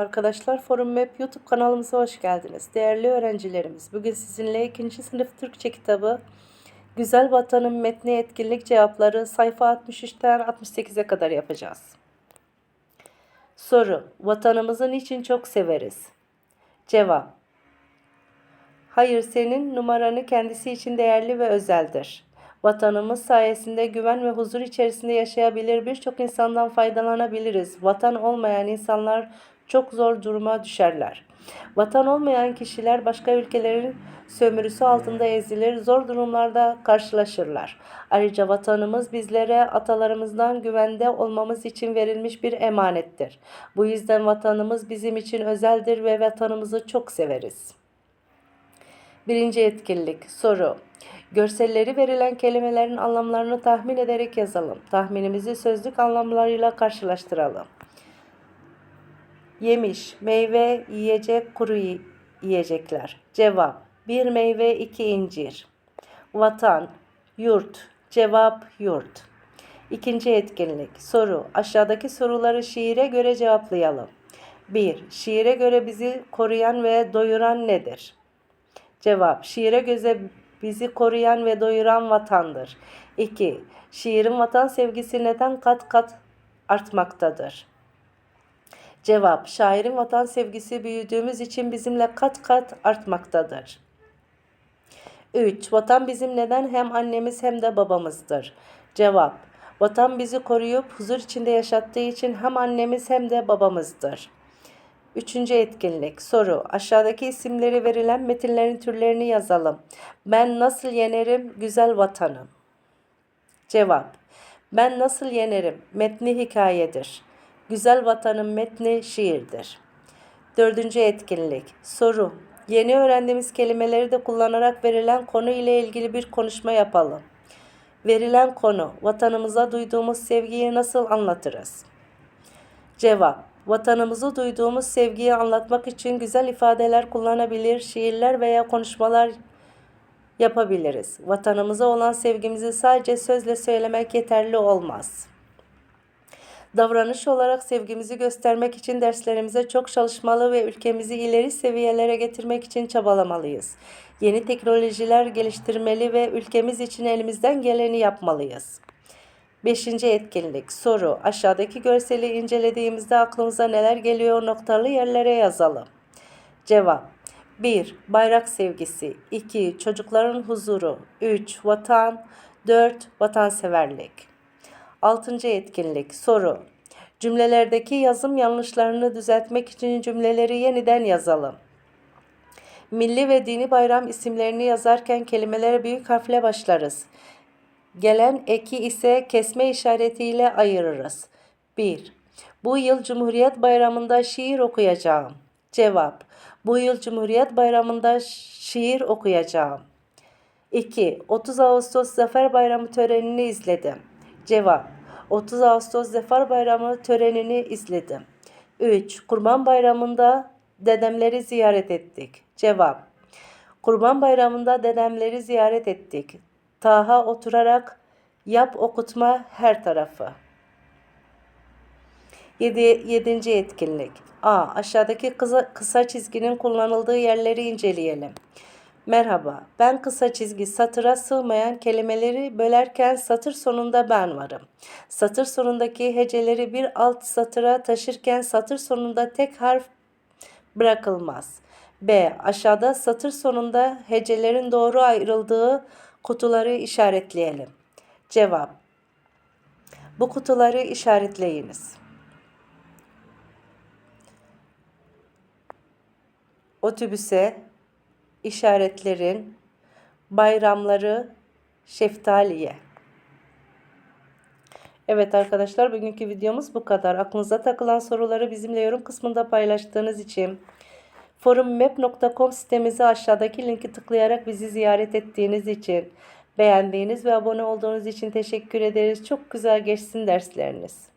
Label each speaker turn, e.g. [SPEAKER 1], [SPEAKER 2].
[SPEAKER 1] Arkadaşlar Forum Map YouTube kanalımıza hoş geldiniz. Değerli öğrencilerimiz, bugün sizinle 2. sınıf Türkçe kitabı Güzel Vatanın Metni Etkinlik Cevapları sayfa 63'ten 68'e kadar yapacağız. Soru: Vatanımızı niçin çok severiz? Cevap: Hayır, senin numaranı kendisi için değerli ve özeldir. Vatanımız sayesinde güven ve huzur içerisinde yaşayabilir, birçok insandan faydalanabiliriz. Vatan olmayan insanlar çok zor duruma düşerler. Vatan olmayan kişiler başka ülkelerin sömürüsü altında ezilir, zor durumlarda karşılaşırlar. Ayrıca vatanımız bizlere atalarımızdan güvende olmamız için verilmiş bir emanettir. Bu yüzden vatanımız bizim için özeldir ve vatanımızı çok severiz. Birinci etkinlik. Soru. Görselleri verilen kelimelerin anlamlarını tahmin ederek yazalım. Tahminimizi sözlük anlamlarıyla karşılaştıralım. Yemiş, meyve, yiyecek, kuru yi- yiyecekler. Cevap. Bir meyve, iki incir. Vatan, yurt. Cevap, yurt. İkinci etkinlik. Soru. Aşağıdaki soruları şiire göre cevaplayalım. 1. Şiire göre bizi koruyan ve doyuran nedir? Cevap. Şiire göze bizi koruyan ve doyuran vatandır. 2. Şiirin vatan sevgisi neden kat kat artmaktadır? Cevap. Şairin vatan sevgisi büyüdüğümüz için bizimle kat kat artmaktadır. 3. Vatan bizim neden hem annemiz hem de babamızdır? Cevap. Vatan bizi koruyup huzur içinde yaşattığı için hem annemiz hem de babamızdır. Üçüncü etkinlik. Soru. Aşağıdaki isimleri verilen metinlerin türlerini yazalım. Ben nasıl yenerim güzel vatanım? Cevap. Ben nasıl yenerim? Metni hikayedir. Güzel vatanın metni şiirdir. Dördüncü etkinlik. Soru. Yeni öğrendiğimiz kelimeleri de kullanarak verilen konu ile ilgili bir konuşma yapalım. Verilen konu. Vatanımıza duyduğumuz sevgiyi nasıl anlatırız? Cevap. Vatanımızı duyduğumuz sevgiyi anlatmak için güzel ifadeler kullanabilir, şiirler veya konuşmalar yapabiliriz. Vatanımıza olan sevgimizi sadece sözle söylemek yeterli olmaz. Davranış olarak sevgimizi göstermek için derslerimize çok çalışmalı ve ülkemizi ileri seviyelere getirmek için çabalamalıyız. Yeni teknolojiler geliştirmeli ve ülkemiz için elimizden geleni yapmalıyız. Beşinci etkinlik. Soru. Aşağıdaki görseli incelediğimizde aklımıza neler geliyor noktalı yerlere yazalım. Cevap. 1. Bayrak sevgisi. 2. Çocukların huzuru. 3. Vatan. 4. Vatanseverlik. Altıncı etkinlik. Soru. Cümlelerdeki yazım yanlışlarını düzeltmek için cümleleri yeniden yazalım. Milli ve dini bayram isimlerini yazarken kelimelere büyük harfle başlarız. Gelen eki ise kesme işaretiyle ayırırız. 1. Bu yıl Cumhuriyet Bayramı'nda şiir okuyacağım. Cevap. Bu yıl Cumhuriyet Bayramı'nda şiir okuyacağım. 2. 30 Ağustos Zafer Bayramı törenini izledim. Cevap. 30 Ağustos Zafer Bayramı törenini izledim. 3. Kurban Bayramı'nda dedemleri ziyaret ettik. Cevap. Kurban Bayramı'nda dedemleri ziyaret ettik. Taha oturarak yap okutma her tarafı. 7. Yedinci etkinlik. A. Aşağıdaki kısa, kısa çizginin kullanıldığı yerleri inceleyelim. Merhaba, ben kısa çizgi satıra sığmayan kelimeleri bölerken satır sonunda ben varım. Satır sonundaki heceleri bir alt satıra taşırken satır sonunda tek harf bırakılmaz. B. Aşağıda satır sonunda hecelerin doğru ayrıldığı kutuları işaretleyelim. Cevap. Bu kutuları işaretleyiniz. Otobüse işaretlerin bayramları şeftaliye. Evet arkadaşlar bugünkü videomuz bu kadar. Aklınıza takılan soruları bizimle yorum kısmında paylaştığınız için forummap.com sitemizi aşağıdaki linki tıklayarak bizi ziyaret ettiğiniz için beğendiğiniz ve abone olduğunuz için teşekkür ederiz. Çok güzel geçsin dersleriniz.